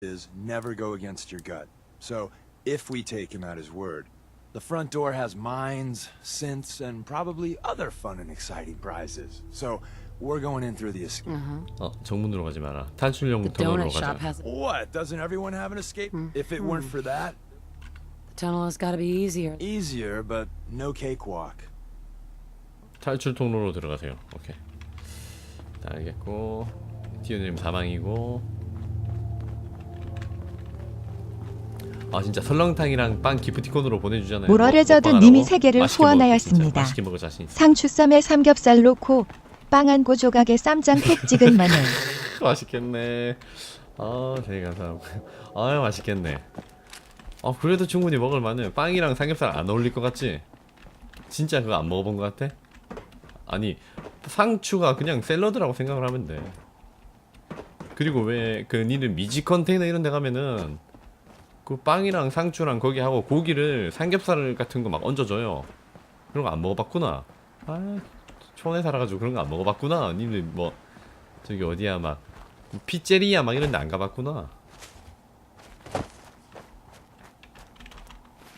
is never go against your gut. So, if we take him at his word, the front door has mines, synths, and probably other fun and exciting prizes. So, we're going in through the escape. 어 정문으로 가지 마라. 탈출용 The 터널로 donut shop 가자. has What? Doesn't everyone have an escape? If it weren't for that, the tunnel has got to be easier. easier, but no cakewalk. 탈출 통로로 들어가세요. 오케이. 자, 알겠고 티오님 사망이고. 아 진짜 설렁탕이랑 빵 기프티콘으로 보내주잖아요. 모럴레저드 먹방 님이? 세 개를 맛있게 먹을게, 후원하였습니다. 진짜. 맛있게 먹을 자신 있어. 상추쌈에 삼겹살 넣고 빵 한 고 조각에 쌈장 푹 찍은 마늘. 맛있겠네. 아, 되게 감사하고. 아, 맛있겠네. 아, 그래도 충분히 먹을 만해. 빵이랑 삼겹살 안 어울릴 것 같지? 진짜 그거 안 먹어본 것 같아? 아니, 상추가 그냥 샐러드라고 생각을 하면 돼. 그리고 왜 그 니는 미지 컨테이너 이런 데 가면은 그 빵이랑 상추랑 거기 하고 고기를 삼겹살 같은 거 막 얹어줘요. 그런 거 안 먹어봤구나. 아, 촌에 살아가지고 그런 거 안 먹어봤구나. 니들 뭐 저기 어디야 막 피제리야 막 이런 데 안 가봤구나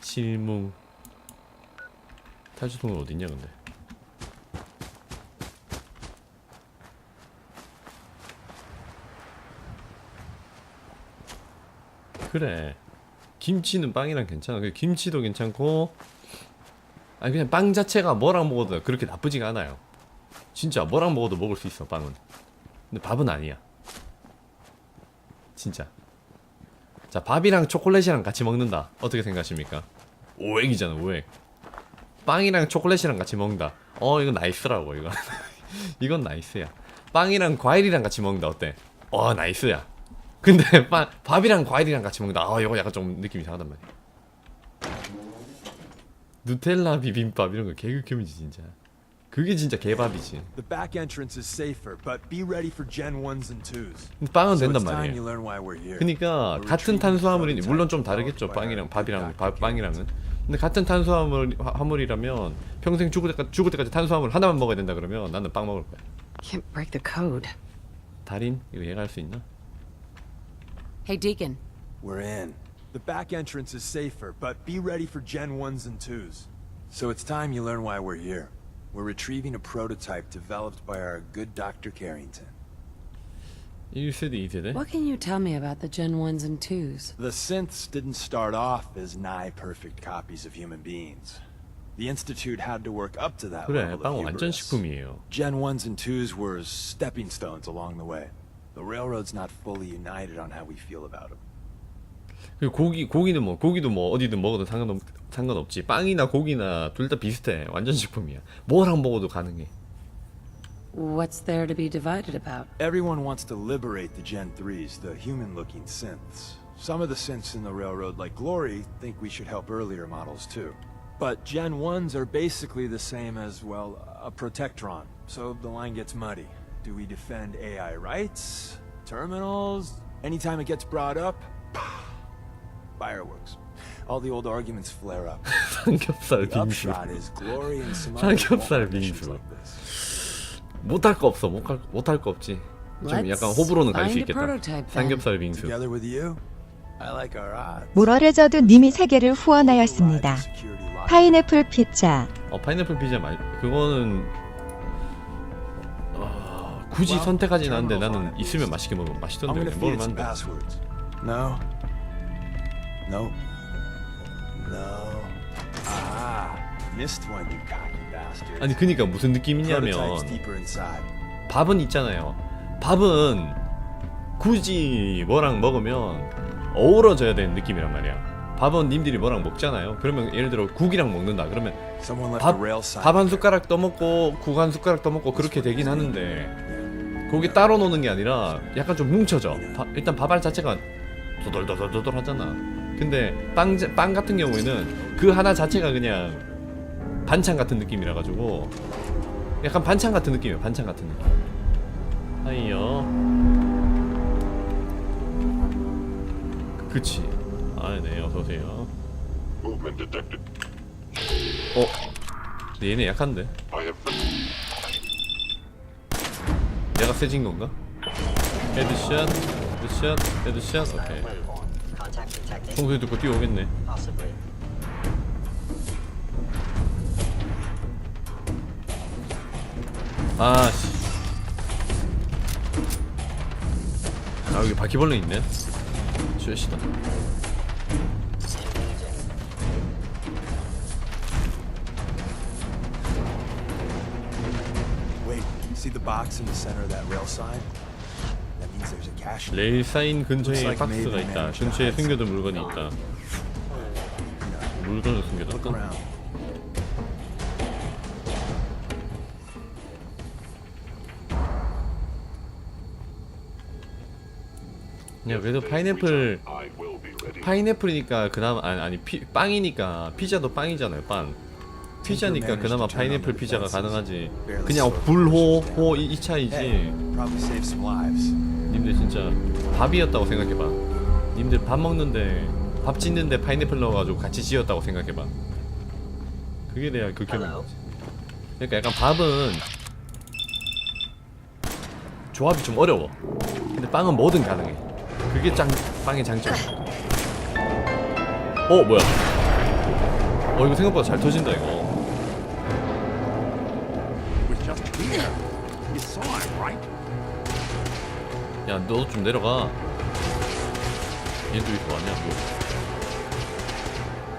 실뭉 탈출통은 어딨냐 근데 그래 김치는 빵이랑 괜찮아 그 김치도 괜찮고 아니 그냥 빵 자체가 뭐랑 먹어도 그렇게 나쁘지가 않아요 진짜 뭐랑 먹어도 먹을 수 있어 빵은 근데 밥은 아니야. 진짜. 자, 밥이랑 초콜릿이랑 같이 먹는다. 어떻게 생각하십니까? 오액이잖아, 오액. 빵이랑 초콜릿이랑 같이 먹는다. 어, 이건 나이스라고, 이거. 이건 나이스야. 빵이랑 과일이랑 같이 먹는다. 어때? 어, 나이스야. 근데 빵, 밥이랑 과일이랑 같이 먹는다. 아, 이거 약간 좀 느낌이 이상하단 말이야. 누텔라 비빔밥 이런 거 개극혐이지, 진짜. 그게 진짜 개밥이지. The back entrance is safer, but be ready for Gen 1s and 2s. 근데 빵은 된단 말이에요. 그러니까 같은 탄수화물이 물론 좀 다르겠죠 빵이랑 밥이랑. 밥. 빵이랑은 근데 같은 탄수화물 화물이라면 평생 죽을 때까지 죽을 때까지 탄수화물 하나만 먹어야 된다 그러면 나는 빵 먹을 거야 Can't break the code. 달인 이거 얘가 할 수 있나? Hey, Deacon. We're in. The back entrance is safer, but be ready for Gen 1s and 2s. So it's time you learn why we're here. We're retrieving a prototype developed by our good Dr. Carrington. 1세대 2세대? What can you tell me about the Gen 1s and 2s? The synths didn't start off as nigh perfect copies of human beings. The Institute had to work up to that 그래 level 빵 of 완전 hubris. 식품이에요 Gen 1s and 2s were stepping stones along the way. The railroad's not fully united on how we feel about them. 그리고 고기 고기는 뭐 고기도 뭐 어디든 먹어도 상관없 상관없지 빵이나 고기나 둘 다 비슷해 완전 식품이야 뭐랑 먹어도 가능해 What's there to be divided about? Everyone wants to liberate the Gen 3s, the human looking synths. Some of the synths in the railroad, like Glory, think we should help earlier models too. But Gen 1s are basically the same as, well, a Protectron. So the line gets muddy. Do we defend AI rights? Terminals? Anytime it gets brought up, fireworks. All the old arguments flare up. 삼겹살 The 빙수 upshot is Glory and some others won't 삼겹살 have missions 빙수. like this. 못할 거 없어 못할 못할 거 없지 좀 약간 호불호는 갈 수 find a 있겠다 prototype then. 삼겹살 빙수 Together with you, I like our odds. 모럴레저드 님이 세 개를 후원하였습니다. 파인애플 피자. 어 파인애플 피자 말 그거는 어, 굳이 선택하진 않는데 나는 있으면 맛있게 먹으면 맛있던데 some 먹을만한데. No. No. No. Ah, missed one, you cocky bastard. 아니 그니까 무슨 느낌이냐면 Prototype's deeper inside. 밥은 있잖아요 밥은 굳이 뭐랑 먹으면 어우러져야 되는 느낌이란 말이야 밥은 님들이 뭐랑 먹잖아요 그러면 예를 들어 국이랑 먹는다 그러면 Someone left 밥, sign. 한. 숟가락 떠먹고 국 한 숟가락 떠먹고 그렇게 되긴 하는데 고기 따로 노는 게 아니라 약간 좀 뭉쳐져. 바- 일단 밥알 자체가 도돌도돌도돌 하잖아. 근데 빵, 자- 빵 같은 경우에는 그 하나 자체가 그냥 반찬 같은 느낌이라 가지고 약간 반찬 같은 느낌이에요 반찬 같은 느낌. 하이요. 그치. 아네 어서 오세요. Movement detected. 어? 근데 얘네 약한데 내가 세진 건가? 헤드샷, 헤드샷 헤드샷 오케이. 총소리 듣고 뛰어오겠네 Possibly. 아씨 아 여기 바퀴벌레 있네 쉐시다 see the box in the center of that rail sign? That means there's a cache. 레일 사인 근처에 박스가 maybe 있다 근처에 숨겨둔 물건이 있다 물건을 Look 숨겨뒀다 around. 야 그래도 파인애플 I will be ready. 파인애플이니까 그나마 아니, 아니 피, 빵이니까 피자도 빵이잖아요 빵 피자니까 그나마 파인애플 피자가 가능하지. 그냥 불호 호 이 차이지. 님들 진짜 밥이었다고 생각해봐. 님들 밥 먹는데 밥 짓는데 파인애플 넣어가지고 같이 지었다고 생각해봐. 그게 돼야 극혐인. 거지. 그러니까 약간 밥은 조합이 좀 어려워. 근데 빵은 뭐든 가능해. 그게 짱 빵의 장점. 어 뭐야? 어 이거 생각보다 잘 터진다 이거 야 너도 좀 내려가 얘도 이거 뭐하냐 뭐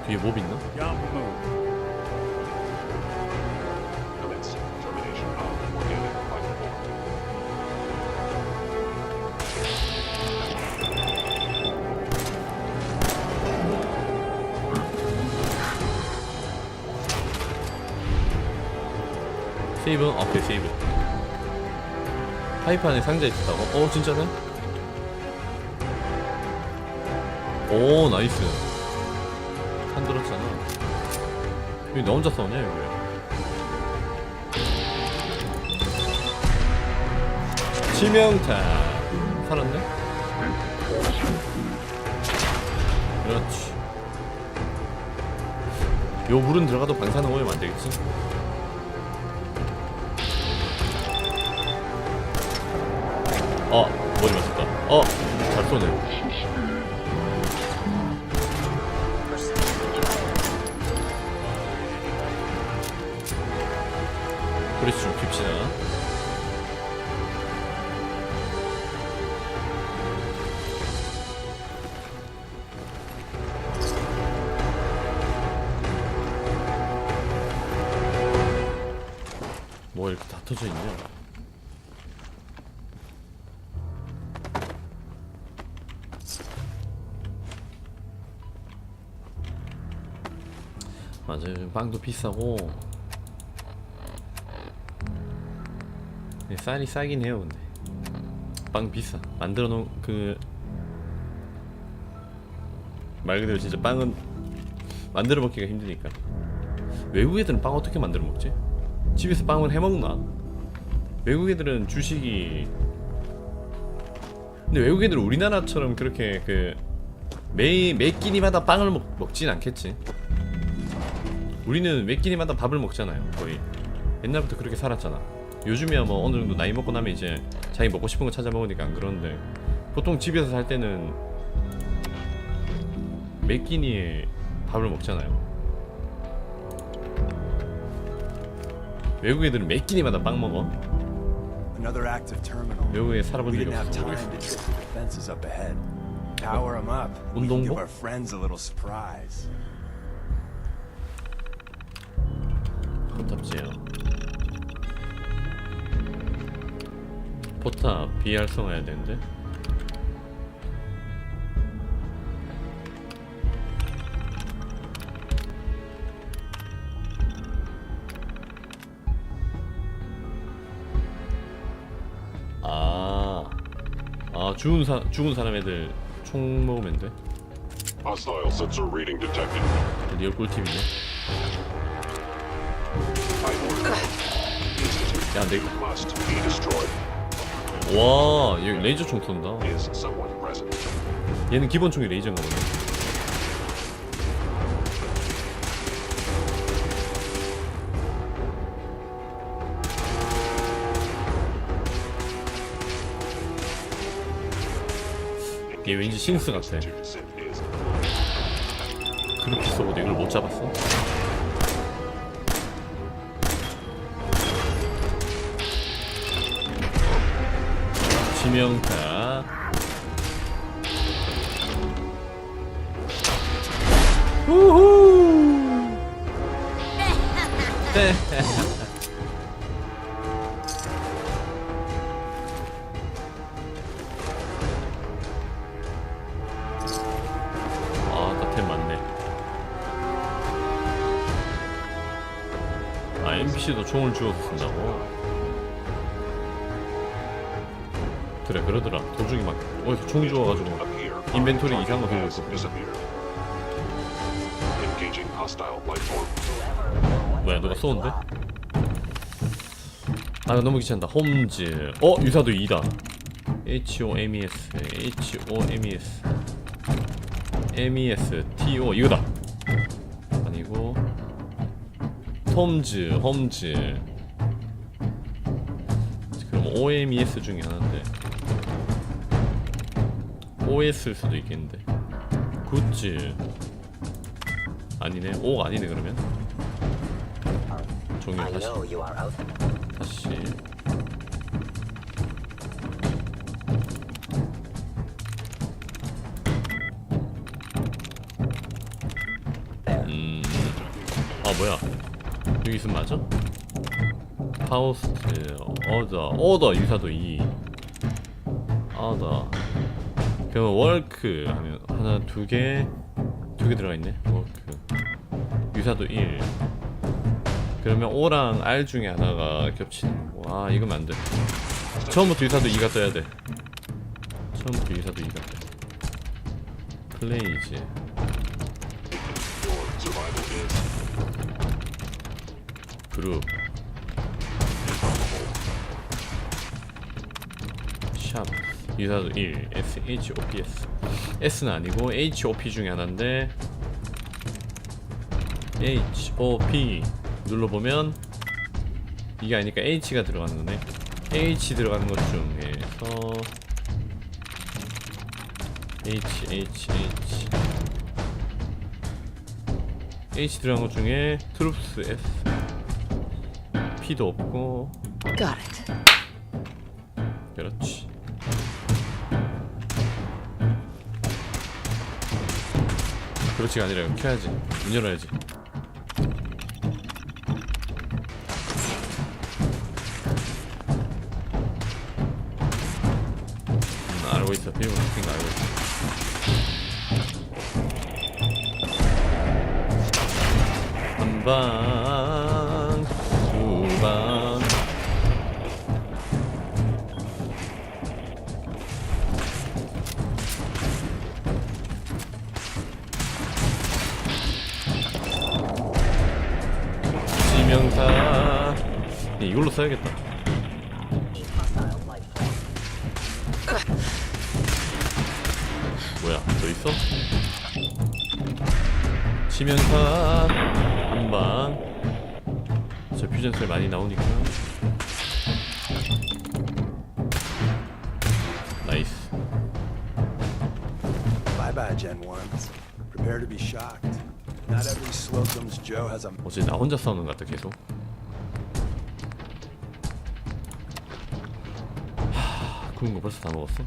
뒤에 몹 있나? 세이브? 오케이 세이브 파이프 안에 상자 있었다고? 어 진짜네? 오 나이스 한 들었잖아 여기 너 혼자 싸우냐 여기 치명타 살았네? 그렇지 요 물은 들어가도 방사능 오염 안 되겠지? 쏘네. 브리스 좀 킵시다 뭐 이렇게 다 터져 있냐 맞아요. 요즘 빵도 비싸고. 네, 쌀이 싸긴 해요 근데. 빵 비싸. 만들어 놓은 그 말 그대로 진짜 빵은 만들어 먹기가 힘드니까. 외국 애들은 빵 어떻게 만들어 먹지? 집에서 빵을 해 먹나? 외국 애들은 주식이 근데 외국 애들은 우리나라처럼 그렇게 그 매, 매 끼니마다 빵을 먹, 먹진 않겠지 우리는 매 끼니마다 밥을 먹잖아요 거의. 옛날부터 그렇게 살았잖아. 요즘이야 뭐 어느 정도 나이 먹고 나면 이제 자기 먹고 싶은 거 찾아 먹으니까 안 그러는데 보통 집에서 살 때는 매 끼니에 밥을 먹잖아요. 외국 애들은 매 끼니마다 빵 먹어. 외국에 살아본 적이 없어서 to 모르겠어 운동복? 포탑지요 포탑 비활성화해야 되는데 아, 아 죽은 사 죽은 사람 애들 총 먹으면 돼. Hostile sensor reading detected. 리얼 꿀팁이네. 야, 내. 와, 얘 레이저 총 쏜다. 얘는 기본 총이 레이저인가 보네. 얘 왠지 싱스 같아 그렇게 써도 이걸 못 잡았어? 지명타 우후 막, 어디서 총이 주워가지고, 인벤토리 이상한 거 들고 있거든. Engaging hostile life form. 뭐야, 누가 쏘는데? 아, 너무 귀찮다. 홈즈. 어, 유사도 2다. H-O-M-E-S. H-O-M-E-S. M-E-S. T-O. 이거다. 아니고. 톰즈. 홈즈. 그럼 O-M-E-S 중에 하나인데. OS일 수도 있겠는데. 굿즈. 아니네. O가 아니네, 그러면. 종이 I 다시. 다시 음... 아 뭐야 여기 있으면 맞아? 파우스트 어더 어더 유사도 2 어더 그러면 월크 하면 하나 두 개 두 개 들어가 있네 월크 유사도 1 그러면 O랑 R 중에 하나가 겹치는 거. 아, 이거면 안 돼. 처음부터 유사도 2가 떠야 돼. 처음부터 유사도 2가 떠. is 그룹. 샵. 유사도 1. S, H, O, P, S. S는 아니고 H, O, P 중에 하나인데 H, O, P 눌러보면 이게 아니니까 H가 들어가는 거네. H 들어가는 것 중에서 H, H, H H 들어간 것 중에 트룹스 S P도 없고 Got it. 그렇지 그렇지가 아니라 켜야지. 문 열어야지 이걸로 써야겠다. 뭐야 너 있어? 지명사 한방 저 퓨전셀 많이 나오니까 나이스 Bye bye, Gen 1s. Prepare to be shocked. Not every Slocum's Joe has a 어제 나 혼자 싸우는 것 같아 계속 구운 거 벌써 다 먹었어?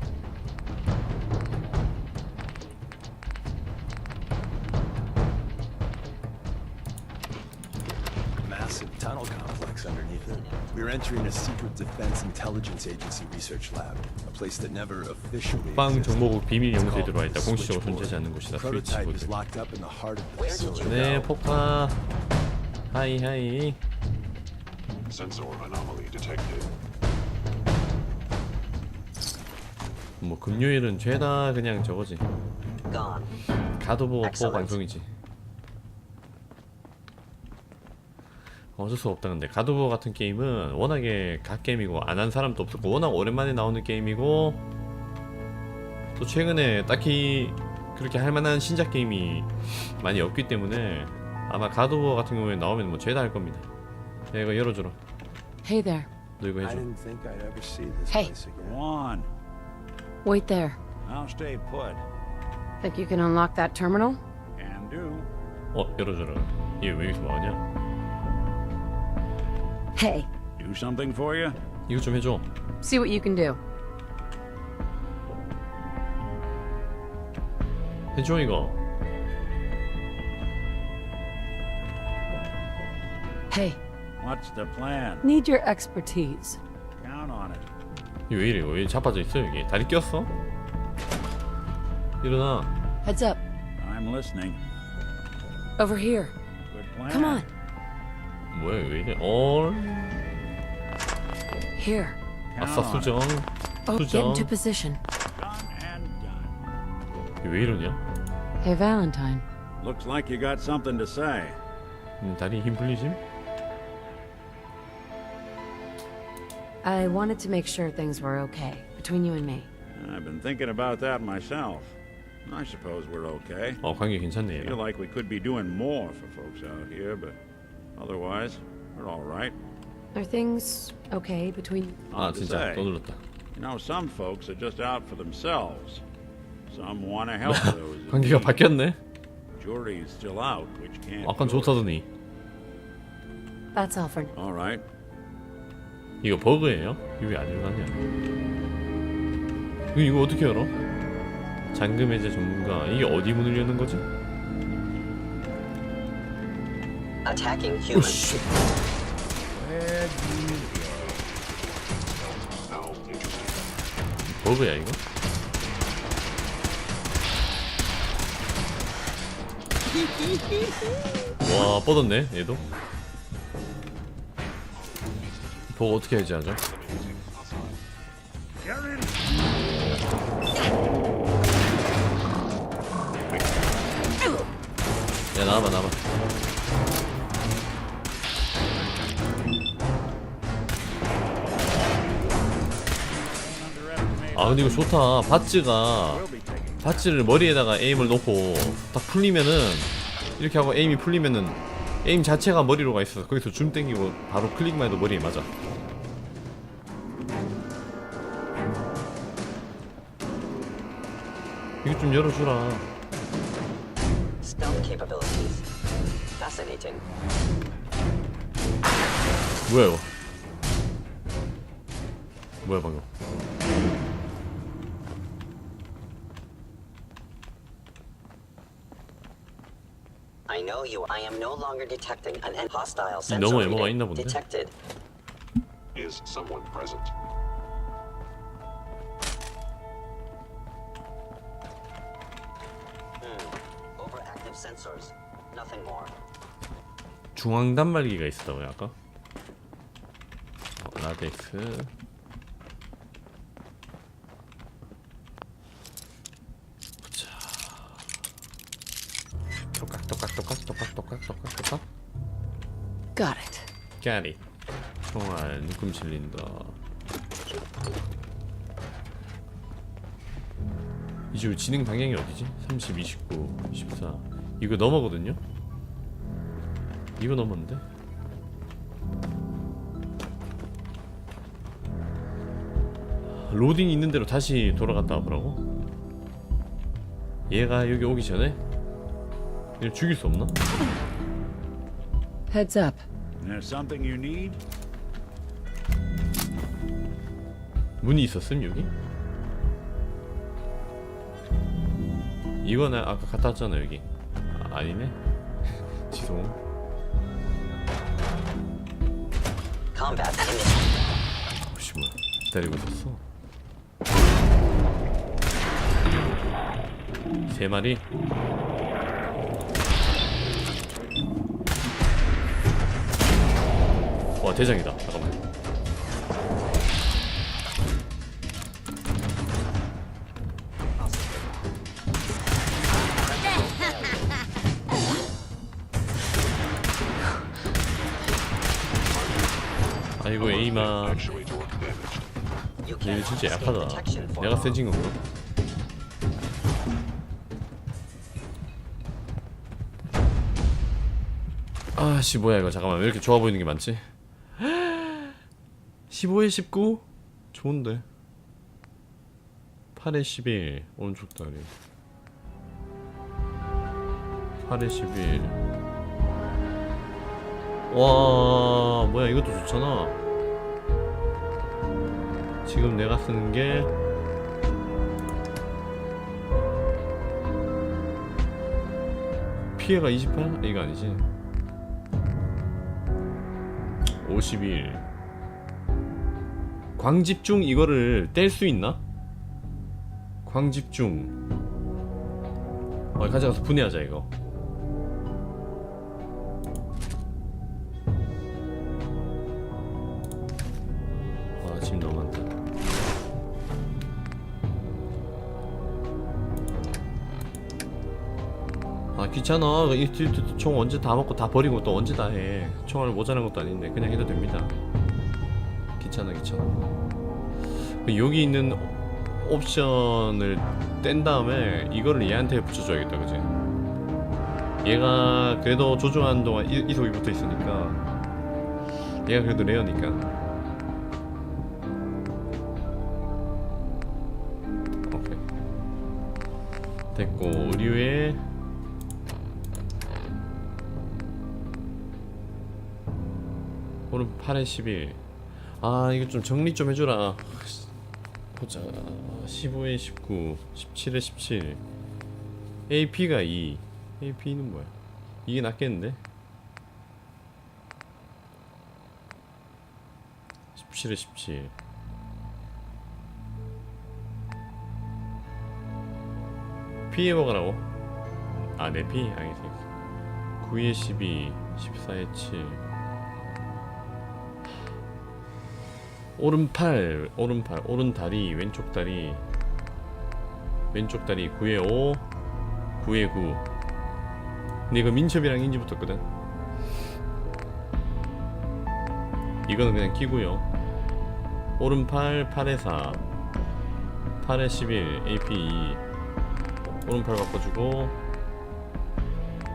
massive tunnel complex underneath it. We're entering a secret defense intelligence agency research lab, a place that never officially 빵 existed. 정보국 비밀 It's 연구소에 called 들어와 있다 the 공식적으로 Switchboard. 존재하지 않는 곳이다 The prototype is 스위치보드 locked up in the heart of the Where did facility. 네 폭파 하이 하이 sensor anomaly detected. 뭐 금요일은 죄다 그냥 저거지. 가도보 포 Excellent. 방송이지 어쩔 수 없다 근데 가도보 같은 게임은 워낙에 각 게임이고 안 한 사람도 없었고 워낙 오랜만에 나오는 게임이고 또 최근에 딱히 그렇게 할 만한 신작 게임이 많이 없기 때문에 아마 가도보 같은 경우에 나오면 뭐 죄다 할 겁니다 야 이거 열어줘라 Hey there. 너 이거 해줘 Hey. on. Wait there. I'll stay put. Think you can unlock that terminal? Can do. 어 열어줘라 얘 왜 여기서 뭐하냐 Hey, Do something for you? 이거 좀 해줘 see what you can do. 해줘 이거 Hey, What's the plan? need your expertise. Count on it. 이거 왜 이래 이거 왜 자빠져 있어 여기 다리 꼈어? 일어나 Heads up. I'm listening. Over here. Good plan. Come on. 뭐야 이거 왜 이래 어 Here. 아싸 Count on 수정 Oh, get 수정 into position. it. Done and done. 이거 왜 이러냐 Hey, Valentine. Looks like you got something to say. 음, 다리 힘 풀리심? I wanted to make sure things were okay between you and me. I've been thinking about that myself. I suppose we're okay. 어 관계 괜찮네 Feel 얘랑 like we could be doing more for folks out here, but otherwise, we're all right. Are things okay between 아 Hard to 진짜 say. 또 눌렀다 You know, some folks are just out for themselves. Some want to help those. in 관계가 need. 바뀌었네 Jury's still out, which can't. 아깐 be ordered. 좋다더니 That's all for All right. 이거 버그예요? 이거 왜안 일어나냐 이거, 이거 어떻게 열어? 잠금 해제 전문가 이게 어디 문을 여는 거지? Attacking humans. 오씨. 버그야 이거? 와 뻗었네 얘도 버그 어떻게 해제하죠? 야 나와봐 나와봐. 아 근데 이거 좋다. 바찌가 바찌를 머리에다가 에임을 놓고 딱 풀리면은 이렇게 하고 에임이 풀리면은 에임 자체가 머리로 가 있어서 거기서 줌 땡기고 바로 클릭만 해도 머리에 맞아 좀 열어주라 Stealth capabilities. Fascinating. 뭐야 이거 뭐야 방금 I know you. I am no longer detecting an en- hostile 이 sensor 너머에 뭐가 reading. 있나 본데? Detected. Is someone present? 중앙 단말기가 있었다고요 아까? 어, 라덱스. 보자. 똑깍 똑깍 똑깍 똑깍 똑깍 똑깍 똑깍 Got it. 까리 총알 묶음 실린다. 이집 진행 방향이 어디지? 30, 29, 24 이거 넘어거든요? 이거 넘었는데? 로딩 있는 대로 다시 돌아갔다 와보라고? 얘가 여기 오기 전에? 얘를 죽일 수 없나? Heads up. There's something you need? 문이 있었음 여기? 이거는 아까 갔다 왔잖아 여기 아, 아니네. initiated. 혹시 뭐야. 기다리고 있었어? 세 마리? 와 대장이다 이고 에이마 Actuator damaged. You 얘 진짜 약하다 내가. 세진 건가? 아씨 뭐야 이거 잠깐만 왜 이렇게 좋아 보이는 게 많지? 15에 19? 좋은데 8에 11 오른쪽 다리 8에 11와 뭐야 이것도 좋잖아 지금 내가 쓰는 게 피해가 28? 이거 아니지? 51 광집중 이거를 뗄 수 있나? 광집중. 어 가져가서 분해하자 이거. 아 지금 너무 많다 아 귀찮아. 이- 총 언제 다 먹고 다 버리고 또 언제 다해. 총알 모자란 것도 아닌데 그냥 해도 됩니다. 귀찮아 귀찮아. 그 여기 있는 옵션을 뗀 다음에 이거를 얘한테 붙여줘야겠다 그지? 얘가 그래도 조종하는 동안 이, 이속이 붙어 있으니까 얘가 그래도 레어니까. 오케이. 됐고 의류에 오른 8에 11. 아 이거 좀 정리 좀 해줘라. 보자. 15에 19, 17에 17. AP가 2. AP는 뭐야? 이게 낫겠는데? 17에 17. P 해먹으라고? 아, 내 P? 알겠어. 9에 12, 14에 7. 오른팔, 오른팔, 오른다리, 왼쪽 다리, 왼쪽 다리 9에 5, 9에 9. 근데 이거 민첩이랑 인지 붙었거든. 이거는 그냥 끼고요. 오른팔 8에 4, 8에 11, AP 2. 오른팔 바꿔주고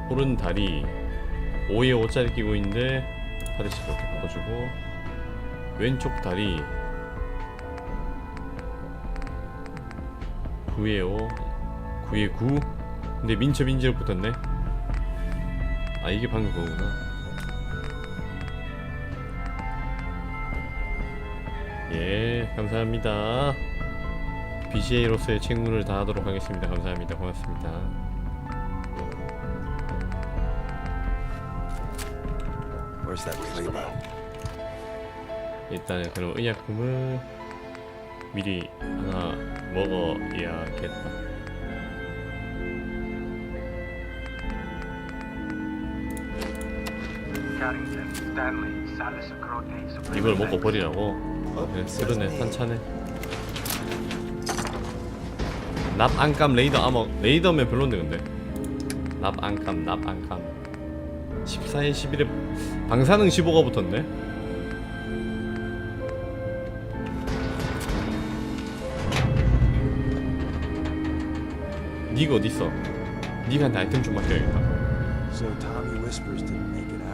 오른다리 5에 5짜리 끼고 있는데 8에 10 이렇게 바꿔주고 왼쪽 다리. 9에 5 9에 9 근데 민첩 인지를 붙었네. 아 이게 방금 그거구나. 예 감사합니다. BCA로서의 책무를 다하도록 하겠습니다. 감사합니다. 고맙습니다. Where's that playbook? 일단은 그럼 의약품을 미리 하나 먹어야겠다. 이걸 먹고 버리라고? 네, 그러네 한차네. 납 안감 레이더 아머 레이더면 별론데 근데 납 안감 납 안감 14에 11에 방사능 15가 붙었네. 니가 어딨어? 니한테 아이템 좀 맡겨야겠다.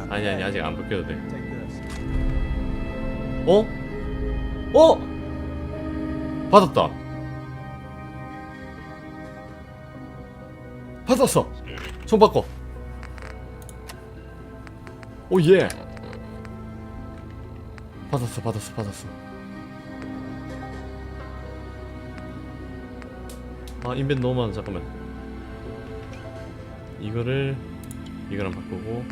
아니 아니 아직 안 벗겨도 돼. 어? 어? 받았다. 받았어. 총 바꿔. 오 예. 받았어 받았어 받았어. 아 인벤 너무 많아 잠깐만. 이거를 이거랑 바꾸고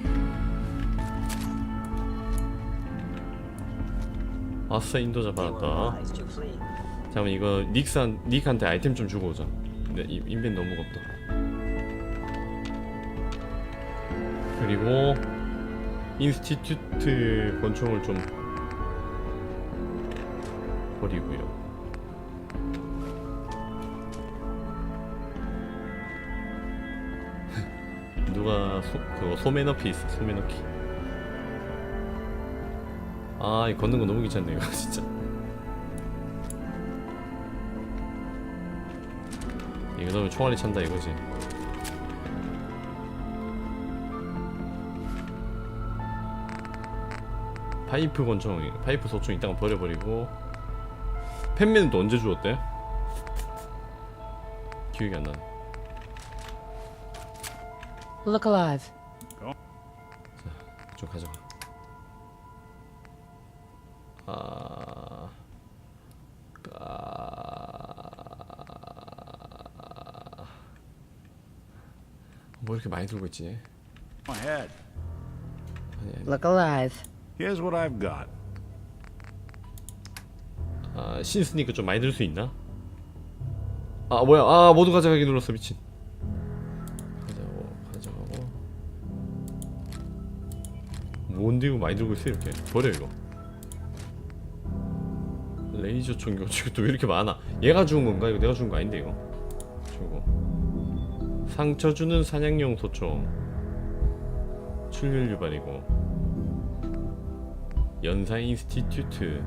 아싸 인도자 받았다. 잠깐만 이거 닉산 닉한테 아이템 좀 주고 오자. 근데 이- 인벤 너무 무겁다. 그리고 인스티튜트 권총을 좀 버리고요. 누가 소, 그거 소매 넣기 있어 소매 넣기. 아, 이 걷는 거 너무 귀찮네 이거 진짜. 이거 너무 총알이 찬다 이거지. 파이프 권총, 파이프 소총 이따가 버려버리고 팬맨은 또 언제 주웠대? 기억이 안 나네 Look alive. 좀 가져가 아... 아... 뭐 이렇게 많이 들고 있지? 아니, 아니. Look alive. Here's what I've got. 아, 신스니까 좀 많이 들 수 있나? 아 뭐야 아 모두 가져가기 눌렀어 미친 이거 많이 들고 있어 이렇게. 버려 이거. 레이저 총 이거 지금 또왜 이렇게 많아? 얘가 죽은 건가? 이거 내가 죽은 거 아닌데 이거. 저거. 상처 주는 사냥용 소총. 출혈 유발이고. 연사 인스티튜트.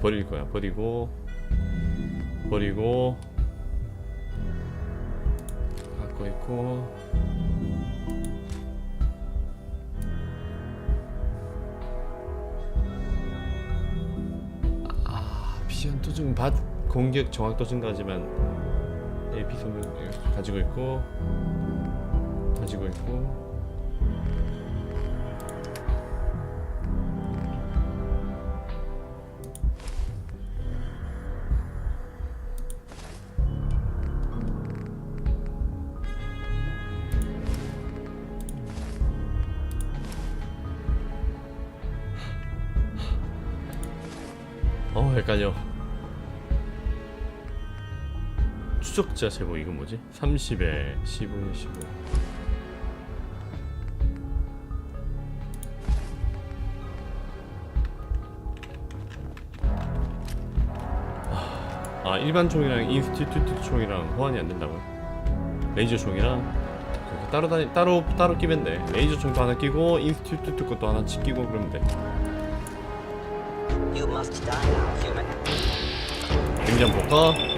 버릴 거야. 버리고. 버리고. 갖고 있고 지금 받 공격 정확도 증가하지만 AP 소멸 가지고 있고 가지고 있고. 어 헷갈려 추적자 제보 이거 뭐지? 30에 15에 15 아 일반 총이랑 인스티튜트 총이랑 호환이 안 된다고요? 레이저 총이랑 따로 다니 따로 따로 끼면 돼 레이저 총도 하나 끼고 인스티튜트 것도 하나 끼고 그러면 돼. 냉장 볼까?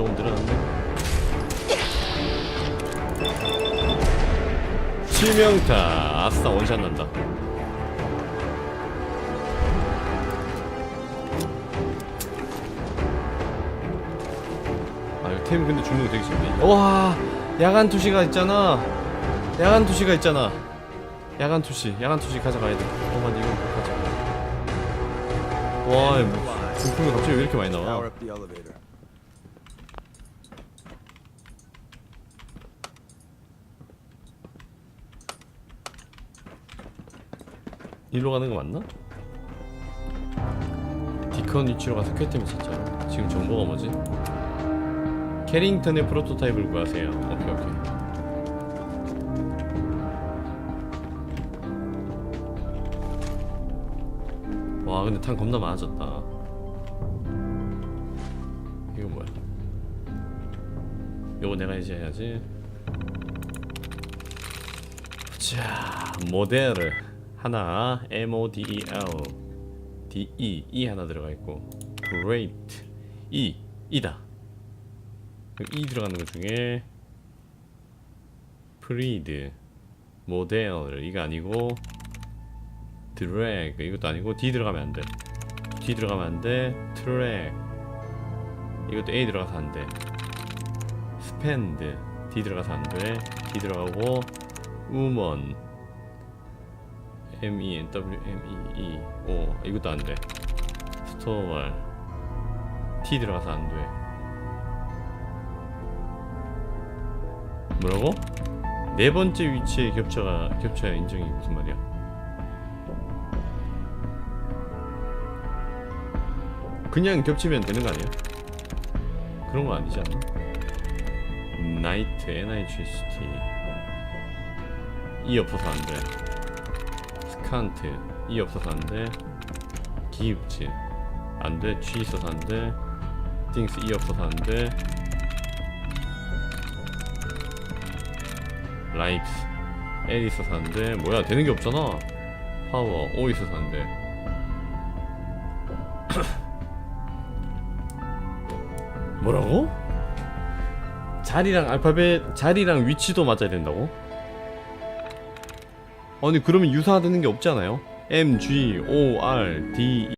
조금 늘어났네. 치명타 아싸 원샷 난다. 아템 근데 주는 거 되게 쉽네. 와 야간 투시가 있잖아. 야간 투시가 있잖아. 야간 투시, 야간 투시 가져가야 돼. 어만 이거 가져가. 와, 뭐, 부품이 갑자기 왜 이렇게 많이 나와? up the elevator. 일로 가는 거 맞나? 디컨 위치로 가서 퀘템을 찾자. 지금 정보가 뭐지? 캐링턴의 프로토타입을 구하세요. 오케이 오케이. 와 근데 탄 겁나 많아졌다. 이거 뭐야? 요거 내가 이제 해야지. 자 모델 하나 M O D E 하나 들어가 있고 Great. E E다. E 들어가는 것 중에 프리드 모델 이거 아니고 드래그 이것도 아니고 D 들어가면 안돼. D 들어가면 안돼. 트랙 이것도 A 들어가서 안돼. 스펜드 D 들어가서 안돼. D 들어가고 우 먼 M E N W M E 이것도 안돼 스토어 T 들어가서 안돼 뭐라고? 네 번째 위치에 겹쳐가 겹쳐야 인정이 무슨 말이야? 그냥 겹치면 되는 거 아니야? 그런 거 아니지 않나? 나이트 N I G S T E 없어서 안 돼. 스칸트 E 없어서 안 돼. 기입지 안 돼. G 있어서 안 돼. 띵스 E 없어서 안 돼. 라이프스 L 있어서 안 돼. 뭐야 되는 게 없잖아. 파워 O 있어서 안 돼. 뭐라고? 자리랑 알파벳 자리랑 위치도 맞아야 된다고? 아니 그러면 유사하다는 게 없잖아요. M, G, O, R, D,